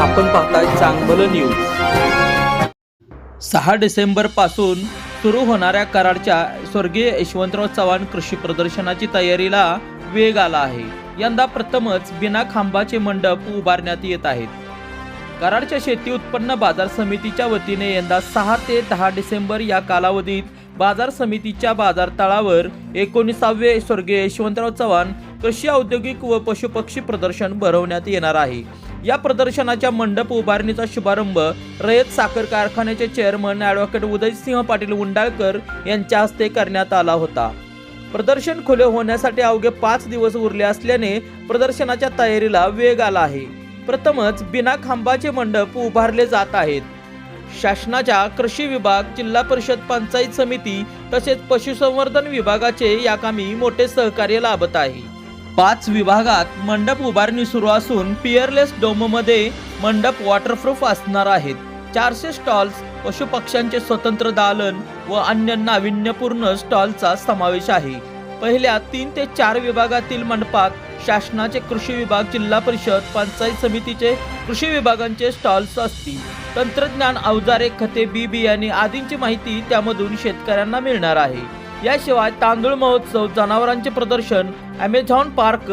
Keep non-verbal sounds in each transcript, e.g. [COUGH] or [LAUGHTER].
आपण पाहताय चांगलं न्यूज सहा डिसेंबरपासून सुरू होणाऱ्या कराडच्या स्वर्गीय यशवंतराव चव्हाण कृषी प्रदर्शनाची तयारीला वेग आला आहे. यंदा प्रथमच बिना खांबाचे मंडप उभारण्यात येत आहेत. कराडच्या शेती उत्पन्न बाजार समितीच्या वतीने यंदा सहा ते दहा डिसेंबर या कालावधीत बाजार समितीच्या बाजारतळावर एकोणीसावे स्वर्गीय यशवंतराव चव्हाण कृषी औद्योगिक व पशुपक्षी प्रदर्शन भरवण्यात येणार आहे. या प्रदर्शनाच्या मंडप उभारणीचा शुभारंभ रयत साखर कारखान्याचे चेअरमन ॲडव्होकेट उदयसिंह पाटील उंडाळकर यांच्या हस्ते करण्यात आला होता. प्रदर्शन खुले होण्यासाठी अवघे पाच दिवस उरले असल्याने प्रदर्शनाच्या तयारीला वेग आला आहे. प्रथमच बिना खांबाचे मंडप उभारले जात आहेत. शासनाच्या कृषी विभाग जिल्हा परिषद पंचायत समिती तसेच पशुसंवर्धन विभागाचे या कामी मोठे सहकार्य लाभत आहे. पाच विभागात मंडप उभारणी सुरू असून पिअरलेस डोममध्ये मंडप वॉटरप्रूफ असणार आहेत. चारशे स्टॉल्स पशुपक्ष्यांचे स्वतंत्र दालन व अन्य नाविन्यपूर्ण स्टॉलचा समावेश आहे. पहिल्या तीन ते चार विभागातील मंडपात शासनाचे कृषी विभाग जिल्हा परिषद पंचायत समितीचे कृषी विभागांचे स्टॉल्स असतील. तंत्रज्ञान अवजारे खते बी बियाणे आदींची माहिती त्यामधून शेतकऱ्यांना मिळणार आहे. याशिवाय तांदूळ महोत्सव जनावरांचे प्रदर्शन ॲमेझॉन पार्क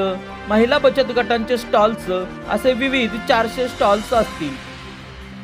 महिला बचत गटांचे स्टॉल्स असे विविध चारशे स्टॉल्स असतील.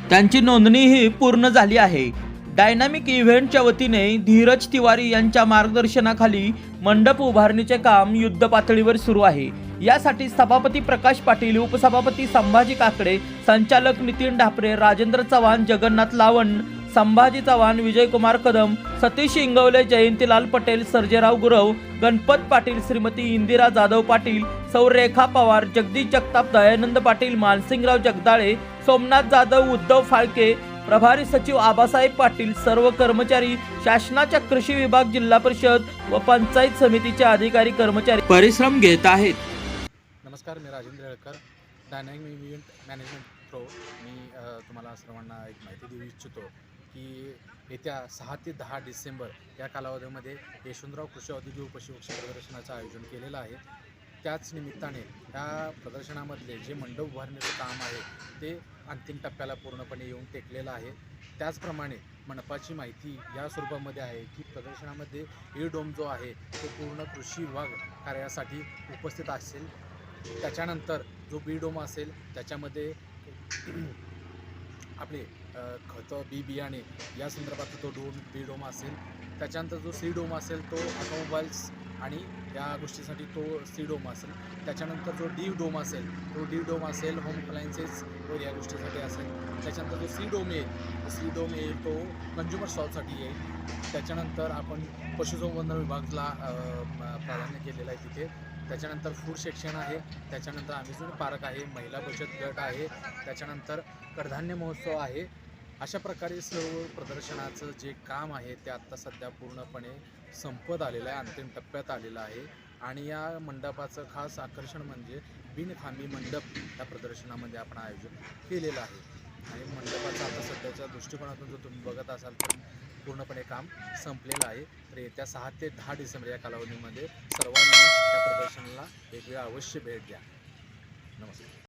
त्यांची नोंदणीही पूर्ण झाली आहे. डायनामिक इव्हेंटच्या वतीने धीरज तिवारी यांच्या मार्गदर्शनाखाली मंडप उभारणीचे काम युद्ध पातळीवर सुरू आहे. यासाठी सभापती प्रकाश पाटील उपसभापती संभाजी काकडे संचालक नितीन ढापरे राजेंद्र चव्हाण जगन्नाथ लावण संभाजी चव्हाण विजयकुमार कदम सतीश इंगवले जयंतीलाल पटेल सर्जेराव गुरव गणपत पाटील श्रीमती इंदिरा जाधव पाटील सौ रेखा पवार जगदीश जगताप दयानंद पाटील मानसिंगराव जगदाळे सोमनाथ जाधव उद्धव फाळके प्रभारी सचिव आबासाहेब पाटील सर्व कर्मचारी शासनाच्या कृषी विभाग जिल्हा परिषद व पंचायत समितीचे अधिकारी कर्मचारी. परिश्रम घेत आहेत. नमस्कार मी Rajendra Yelkar dynamic event management pro मी तुम्हाला सर्वांना एक माहिती देऊ इच्छितो. की येत्या सहा ते दहा डिसेंबर या कालावधीमध्ये यशवंतराव कृषी औद्योगिक पशुपक्षी प्रदर्शनाचं आयोजन केलेलं आहे. त्याच निमित्ताने या प्रदर्शनामधले जे मंडप उभारण्याचं काम आहे ते अंतिम टप्प्याला पूर्णपणे येऊन टेकलेलं आहे. त्याचप्रमाणे मंडपाची माहिती या स्वरूपामध्ये आहे की प्रदर्शनामध्ये ए डोम जो आहे तो पूर्ण कृषी विभाग कार्यासाठी उपस्थित असेल. त्याच्यानंतर जो बी डोम असेल त्याच्यामध्ये [CLEARS THROAT] आपले खतं बी बियाणे या संदर्भात तो डोम बी डोम असेल. त्याच्यानंतर जो सी डोम असेल तो ऑटोमोबाईल्स आणि या गोष्टीसाठी तो सी डोम असेल. त्याच्यानंतर जो डी डोम असेल तो डी डोम असेल होम अप्लायन्सेस व या गोष्टीसाठी असेल. त्याच्यानंतर जो सी डोम येईल सी डोम येईल तो कंझ्युमर स्टॉलसाठी येईल. त्याच्यानंतर आपण पशुसंवर्धन विभागला प्राधान्य केलेलं आहे तिथे. त्याच्यानंतर फूड सेक्शन आहे. त्याच्यानंतर अमेझॉन पार्क आहे. महिला बचत गट आहे. त्याच्यानंतर कडधान्य महोत्सव आहे. अशा प्रकारे सर्व प्रदर्शनाचं जे काम आहे ते आत्ता सध्या पूर्णपणे संपत आलेलं आहे अंतिम टप्प्यात आलेलं आहे. आणि या मंडपाचं खास आकर्षण म्हणजे बिनखांबी मंडप या प्रदर्शनामध्ये आपण आयोजन केलेलं आहे. आणि मंडपाचा आता सध्याच्या दृष्टिकोनातून जर तुम्ही बघत असाल तर पूर्णपणे काम संपलेलं आहे. तर येत्या सहा ते दहा डिसेंबर या कालावधीमध्ये सर्वांनी या प्रदर्शनाला एक वेळ अवश्य भेट द्या. नमस्कार.